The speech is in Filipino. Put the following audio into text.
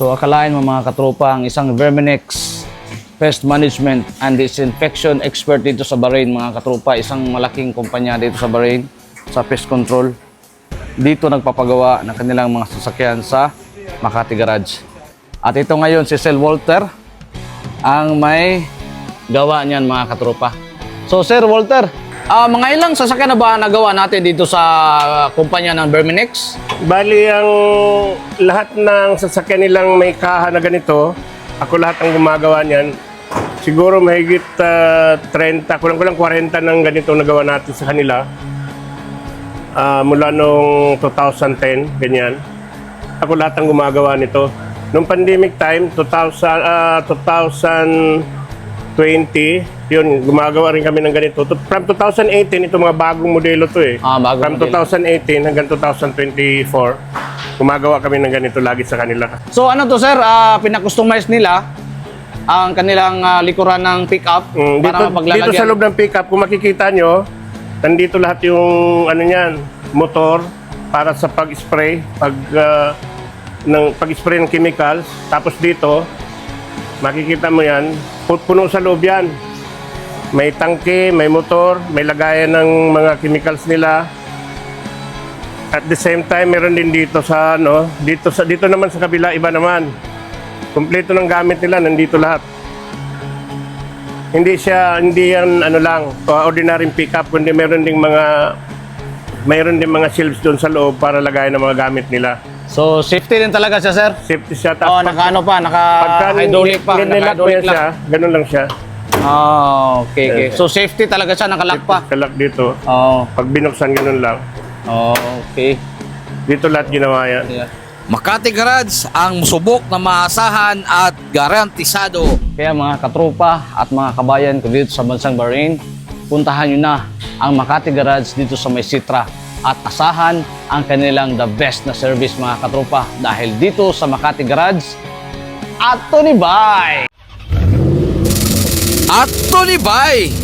So akalain mo mga katropa ang isang Verminex Pest Management and Disinfection expert dito sa Bahrain mga katropa, isang malaking kumpanya dito sa Bahrain sa pest control. Dito nagpapagawa ng kanilang mga sasakyan sa Makati Garage. At ito ngayon si Sel Walter ang may gawa niyan mga katropa. So Sir Walter, ah, mga ilang sasakyan na ba nagawa natin dito sa ah, kumpanya ng Verminex? Bali, ang lahat ng sasakyan nilang may kaha na ganito, ako lahat ang gumagawa niyan. Siguro mahigit ah, 30, kulang-kulang 40 ng ganito nagawa natin sa kanila. Ah, mula nung 2010, ganyan. Ako lahat ang gumagawa nito. Nung pandemic time, 2000, ah, 2020, yun, gumagawa rin kami ng ganito. To- From 2018, ito mga bagong modelo to eh. Ah, bagong From modelo. 2018 hanggang 2024, gumagawa kami ng ganito lagi sa kanila. So ano to sir, Ah, pinakustomize nila ang kanilang ah, likuran ng pickup Mm, dito, para dito paglalagyan. sa loob ng pickup, kung makikita nyo, nandito lahat yung ano niyan, motor para sa pag-spray, pag ah, ng pag-spray ng chemicals. Tapos dito, makikita mo yan, pu- puno sa loob yan. May tangke, may motor, may lagayan ng mga chemicals nila. At the same time, meron din dito sa ano, dito sa dito naman sa kabila iba naman. Kumpleto ng gamit nila nandito lahat. Hindi siya hindi yan ano lang, ordinary pickup kundi meron ding mga mayroon din mga shelves doon sa loob para lagayan ng mga gamit nila. So safety din talaga siya sir. Safety siya Oh, tapos naka ano pa, naka hydraulic pa, nilak mo naka-hydraulic yan siya, ganun lang siya. Oh, okay, okay. So safety talaga siya, nakalock pa. Kalak dito. Oh, Pag binuksan ganun lang. oh okay. Dito lahat ginawa yan. Yeah. Makati Garage ang subok na maasahan at garantisado. Kaya mga katropa at mga kabayan ko dito sa bansang Bahrain, puntahan nyo na ang Makati Garage dito sa May Sitra at asahan ang kanilang the best na service mga katropa dahil dito sa Makati Garage at Tony Bay! At Tony Bay!